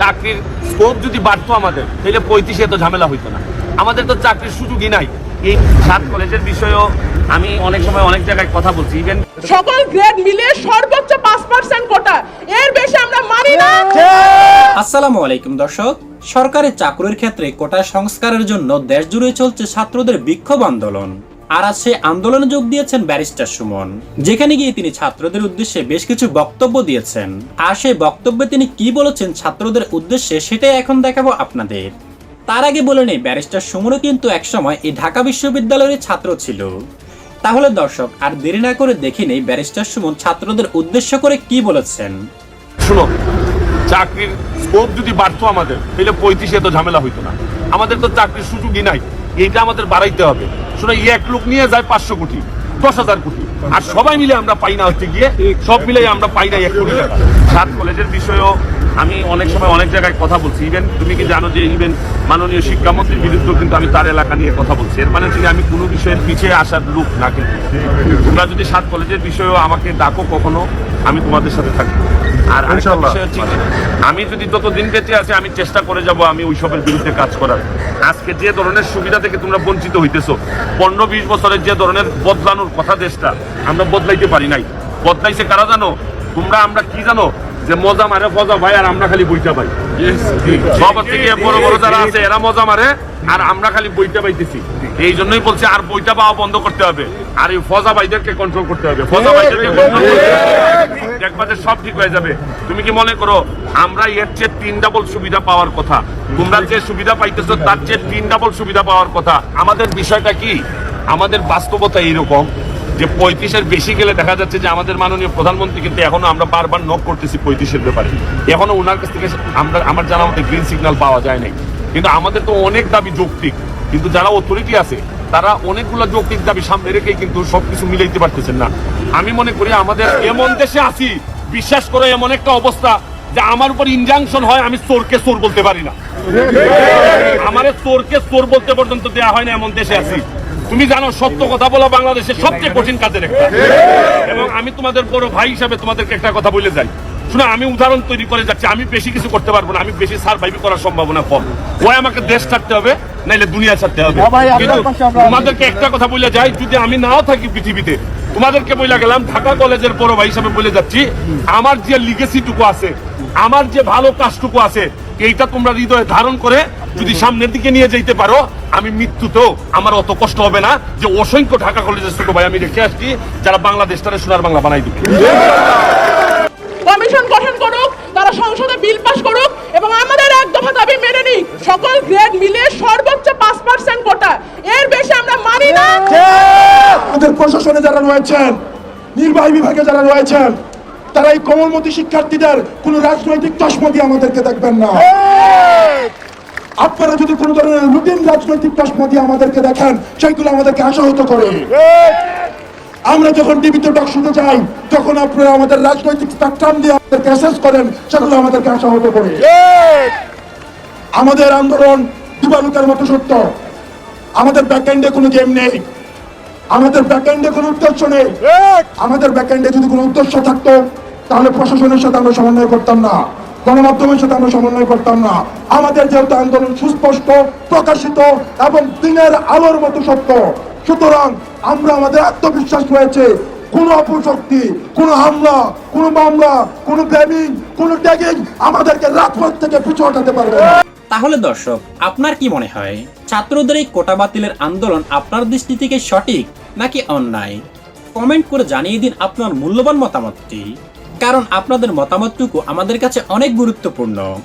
চাকরির স্কোপ যদি বাড়তো আমাদের তাহলে পঁয়ত্রিশে এত ঝামেলা হইতো না। আমাদের তো চাকরির সুযোগই নাই। এই সাত কলেজের বিষয়েও আমি অনেক সময় অনেক জায়গায় কথা বলছি। ইভেন সকল গ্রেড মিলিয়ে সর্বোচ্চ পাঁচ পার্সেন্ট কোটা। এর বেশি আমরা মানি না। আসসালামু আলাইকুম দর্শক। সরকারি চাকরির ক্ষেত্রে কোটা সংস্কারের জন্য দেশ জুড়ে চলছে ছাত্রদের বিক্ষোভ আন্দোলন। আর আজ সেই আন্দোলনে যোগ দিয়েছেন ব্যারিস্টার সুমন, যেখানে গিয়ে তিনি ছাত্রদের উদ্দেশ্যে বেশ কিছু বক্তব্য দিয়েছেন। আর সেই বক্তব্যে তিনি কি বলেছেন ছাত্রদের উদ্দেশ্যে সেটাই এখন দেখাবো আপনাদের। তার আগে বলে নেই, ব্যারিস্টার সুমনও কিন্তু একসময় এই ঢাকা বিশ্ববিদ্যালয়ের ছাত্র ছিল। তাহলে দর্শক, আর দেরি না করে দেখে নেই ব্যারিস্টার সুমন ছাত্রদের উদ্দেশ্য করে কি বলেছেন। শুনো চাকরির স্কোপ যদি বাড়তো আমাদের, তাহলে পঁয়ত্রিশে এত ঝামেলা হইতো না। আমাদের তো চাকরির সুযোগই নাই। এইটা আমাদের বাড়াইতে হবে। শুনো এক লোক নিয়ে যায় পাঁচশো কোটি, দশ হাজার কোটি। আর সবাই মিলে আমরা পাই না হচ্ছে গিয়ে, সব মিলে আমরা পাই না এক কোটি টাকা। সাত কলেজের বিষয়েও আমি অনেক সময় অনেক জায়গায় কথা বলছি। ইভেন তুমি কি জানো যে ইভেন মাননীয় শিক্ষামন্ত্রীর বিরুদ্ধেও কিন্তু আমি তার এলাকা নিয়ে কথা বলছি। এর মানে হচ্ছে আমি কোনো বিষয়ের পিছিয়ে আসার লোক না কিন্তু। তোমরা যদি সাত কলেজের বিষয়েও আমাকে ডাকো কখনো, আমি তোমাদের সাথে থাকি আর আমি যদি যতদিন বেঁচে আছি আমি চেষ্টা করে যাব আমি ওই সবের বিরুদ্ধে কাজ করার। আজকে যে ধরনের সুবিধা থেকে তোমরা বঞ্চিত হইতেছো পনেরো বিশ বছরের যে ধরনের বদলানোর কথা দেশটা আমরা বদলাইতে পারি নাই। বদলাইছে কারা জানো? তোমরা আমরা কি জানো? যে মজা মারে ফজা ভাই আর আমরা খালি বইটা পাই। সব থেকে বড় বড় যারা আছে এরা মজা মারে আর আমরা খালি বইটা পাইতেছি। এই জন্যই বলছি আর বইটা পাওয়া বন্ধ করতে হবে। আর এই ফজা ভাইদেরকে কন্ট্রোল করতে হবে। ফজা ভাইদেরকে কন্ট্রোল করতে হবে। দেখবা যে সব ঠিক হয়ে যাবে। তুমি কি মনে করো আমরা এর চেয়ে তিন ডাবল সুবিধা পাওয়ার কথা? তোমরা যে সুবিধা পাইতেছো তার চেয়ে তিন ডাবল সুবিধা পাওয়ার কথা। আমাদের বিষয়টা কি? আমাদের বাস্তবতা এইরকম। যে পঁয়ত্রিশের বেশি গেলে দেখা যাচ্ছে যে আমাদের মাননীয় প্রধানমন্ত্রী কিন্তু এখনও আমরা বারবার নক করতেছি পঁয়ত্রিশের ব্যাপারে। এখনও ওনার কাছ থেকে আমরা, আমার জানা মতে গ্রিন সিগন্যাল পাওয়া যায় নাই। কিন্তু আমাদের তো অনেক দাবি যৌক্তিক। কিন্তু যারা অথরিটি আছে, তারা অনেকগুলো যৌক্তিক দাবি সামনে রেখেই কিন্তু সবকিছু মিলাইতে পারতেছেন না। আমি মনে করি আমাদের এমন দেশে আছি, বিশ্বাস করে এমন একটা অবস্থা যে আমার উপর ইনজাংশন হয়, আমি চোরকে চোর বলতে পারি না। আমার চোরকে চোর বলতে পর্যন্ত দেয়া হয় না এমন দেশে আছি। তুমি জানো সত্য কথা বলা বাংলাদেশের সবচেয়ে কঠিন কাজের একটা। এবং আমি তোমাদের বড় ভাই হিসাবে তোমাদেরকে একটা কথা বলে যাই। শুনে আমি উদাহরণ তৈরি করে যাচ্ছি আমি বেশি কিছু করতে পারব না আমি বেশি সার্ভাইভ করার সম্ভাবনা কম। ওই আমাকে দেশ ছাড়তে হবে নাইলে দুনিয়া ছাড়তে হবে। কিন্তু তোমাদেরকে একটা কথা বলে যাই যদি আমি নাও থাকি পৃথিবীতে তোমাদেরকে বলে গেলাম ঢাকা কলেজের বড় ভাই হিসাবে বলে যাচ্ছি আমার যে লিগেসিটুকু আছে আমার যে ভালো কাজটুকু আছে এইটা তোমরা হৃদয়ে ধারণ করে যদি সামনের দিকে নিয়ে যেতে পারো আমি মৃত্যুতেও আমার অত কষ্ট হবে না যে অসংখ্য ঢাকা কলেজের ছোট ভাই আমি রেখে আসছি যারা বাংলাদেশটারে সোনার বাংলা বানাই দিবে। কমিশন গঠন করুক তারা সংসদে বিল পাস করুক এবং আমাদের এক দফা দাবি মেনে নিক সকল গ্রেড মিলিয়ে সর্বোচ্চ পাঁচ পার্সেন্ট কোটা এর বেশি আমরা মানি না। আমাদের প্রশাসনে যারা রয়েছেন নির্বাহী বিভাগে যারা রয়েছেন তারা এই কোমলমতি শিক্ষার্থীদের কোন রাজনৈতিক চশমা দিয়ে আমাদেরকে দেখবেন না। আপনারা যদি কোনো ধরনের রুটিন রাজনৈতিক চশমা দিয়ে আমাদেরকে দেখেন সেইগুলো আমাদেরকে আশাহত করে আমরা যখন টিভিতে টক শুনতে যাই তখন আপনারা আমাদের রাজনৈতিক স্পেকট্রাম দিয়ে আমাদেরকে অ্যাসেস করেন সেগুলো আমাদেরকে আশাহত করে আমাদের আন্দোলন দিবালুকের মতো সত্য। আমাদের ব্যাকএন্ডে কোনো গেম নেই। আমাদের ব্যাকএন্ডে কোনো উদ্দেশ্য নেই। আমাদের ব্যাকএন্ডে যদি কোনো উদ্দেশ্য থাকতো তাহলে প্রশাসনের সাথে আমরা সমন্বয় করতাম না। গণমাধ্যমের সাথে আমরা সমন্বয় করতাম না। আমাদের যেহেতু আন্দোলন সুস্পষ্ট প্রকাশিত এবং দিনের আলোর মতো সত্য সুতরাং আমরা আমাদের আত্মবিশ্বাস রয়েছে। কোন অপশক্তি কোন হামলা কোন মামলা কোন ব্যামিং কোন ট্যাগিং আমাদেরকে রাজপথ থেকে পিছু হটাতে পারবে তাহলে দর্শক আপনার কি মনে হয়? ছাত্রদের এই কোটা বাতিলের আন্দোলন আপনার দৃষ্টি থেকে সঠিক নাকি অন্যায়? কমেন্ট করে জানিয়ে দিন আপনার মূল্যবান মতামতটি। কারণ আপনাদের মতামতটুকু আমাদের কাছে অনেক গুরুত্বপূর্ণ।